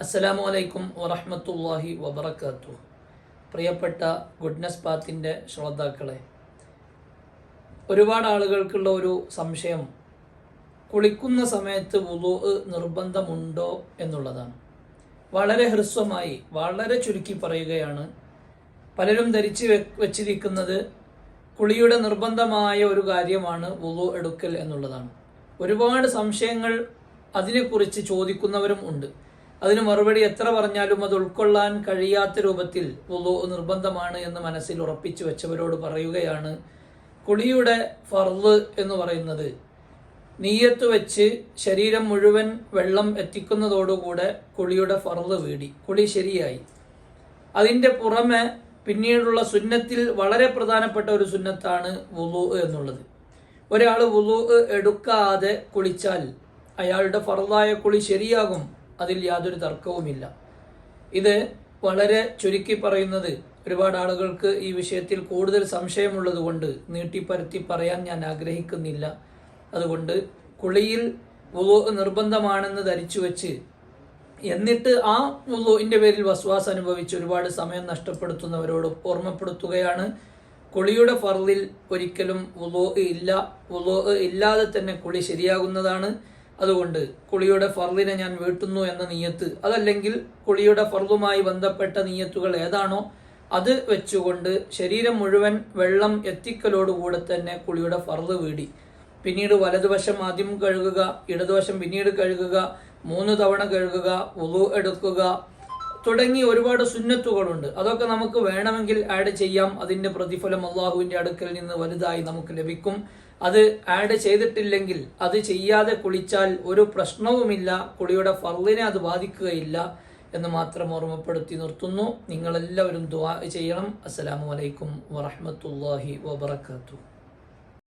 അസ്സലാമു അലൈക്കും വറഹമത്തല്ലാഹി വബർക്കാത്തു പ്രിയപ്പെട്ട ഗുഡ്നസ് പാത്തിന്റെ ശ്രോതാക്കളെ ഒരുപാട് ആളുകൾക്കുള്ള ഒരു സംശയം കുളിക്കുന്ന സമയത്ത് വുളു നിർബന്ധമുണ്ടോ എന്നുള്ളതാണ്. വളരെ ഹ്രസ്വമായി വളരെ ചുരുക്കി പറയുകയാണ്. പലരും ധരിച്ച് വെച്ചിരിക്കുന്നത് കുളിയുടെ നിർബന്ധമായ ഒരു കാര്യമാണ് വുളു എടുക്കൽ എന്നുള്ളതാണ്. ഒരുപാട് സംശയങ്ങൾ അതിനെക്കുറിച്ച് ചോദിക്കുന്നവരും ഉണ്ട്. അതിന് മറുപടി എത്ര പറഞ്ഞാലും അത് ഉൾക്കൊള്ളാൻ കഴിയാത്ത രൂപത്തിൽ വുളു നിർബന്ധമാണ് എന്ന് മനസ്സിൽ ഉറപ്പിച്ചു വെച്ചവരോട് പറയുകയാണ്. കുളിയുടെ ഫർൾ എന്ന് പറയുന്നത് നീയത്ത് വെച്ച് ശരീരം മുഴുവൻ വെള്ളം എത്തിക്കുന്നതോടുകൂടെ കുളിയുടെ ഫർൾ വീടി. കുളി ശരിയായി. അതിന്റെ പുറമെ പിന്നീടുള്ള സുന്നത്തിൽ വളരെ പ്രധാനപ്പെട്ട ഒരു സുന്നത്താണ് വുളു എന്നുള്ളത്. ഒരാൾ വുളു എടുക്കാതെ കുളിച്ചാൽ അയാളുടെ ഫറലായ കുളി ശരിയാകും. അതിൽ യാതൊരു തർക്കവുമില്ല. ഇത് വളരെ ചുരുക്കി പറയുന്നത് ഒരുപാട് ആളുകൾക്ക് ഈ വിഷയത്തിൽ കൂടുതൽ സംശയമുള്ളത് കൊണ്ട് നീട്ടിപ്പരത്തി പറയാൻ ഞാൻ ആഗ്രഹിക്കുന്നില്ല. അതുകൊണ്ട് കുളിയിൽ വുളു നിർബന്ധമാണെന്ന് ധരിച്ചു വെച്ച് എന്നിട്ട് ആ വുളുവിന്റെ പേരിൽ വസ്വാസ് അനുഭവിച്ച് ഒരുപാട് സമയം നഷ്ടപ്പെടുത്തുന്നവരോട് ഓർമ്മപ്പെടുത്തുകയാണ്. കുളിയുടെ ഫർളിൽ ഒരിക്കലും വുളു ഇല്ല വുളു ഇല്ലാതെ തന്നെ കുളി ശരിയാകുന്നതാണ്. അതുകൊണ്ട് കുളിയുടെ ഫർദിനെ ഞാൻ വീട്ടുന്നു എന്ന നീയത്ത് അതല്ലെങ്കിൽ കുളിയുടെ ഫർദുമായി ബന്ധപ്പെട്ട നീയത്തുകൾ ഏതാണോ അത് വെച്ചുകൊണ്ട് ശരീരം മുഴുവൻ വെള്ളം എത്തിക്കലോടുകൂടെ തന്നെ കുളിയുടെ ഫർദ് വീടി. പിന്നീട് വലതുവശം ആദ്യം കഴുകുക ഇടതുവശം പിന്നീട് കഴുകുക മൂന്ന് തവണ കഴുകുക ഉളു എടുക്കുക തുടങ്ങി ഒരുപാട് സുന്നത്തുകളുണ്ട്. അതൊക്കെ നമുക്ക് വേണമെങ്കിൽ ആഡ് ചെയ്യാം. അതിന്റെ പ്രതിഫലം അള്ളാഹുവിന്റെ അടുക്കൽ നിന്ന് വലുതായി നമുക്ക് ലഭിക്കും. അത് ആഡ് ചെയ്തിട്ടില്ലെങ്കിൽ അത് ചെയ്യാതെ കുളിച്ചാൽ ഒരു പ്രശ്നവുമില്ല കുളിയുടെ ഫർദിനെ അത് ബാധിക്കുകയില്ല എന്ന് മാത്രം ഓർമ്മപ്പെടുത്തി നിർത്തുന്നു. നിങ്ങളെല്ലാവരും ദുആ ചെയ്യണം. അസ്സലാമു അലൈക്കും വറഹ്മത്തുള്ളാഹി വബറകാതുഹു.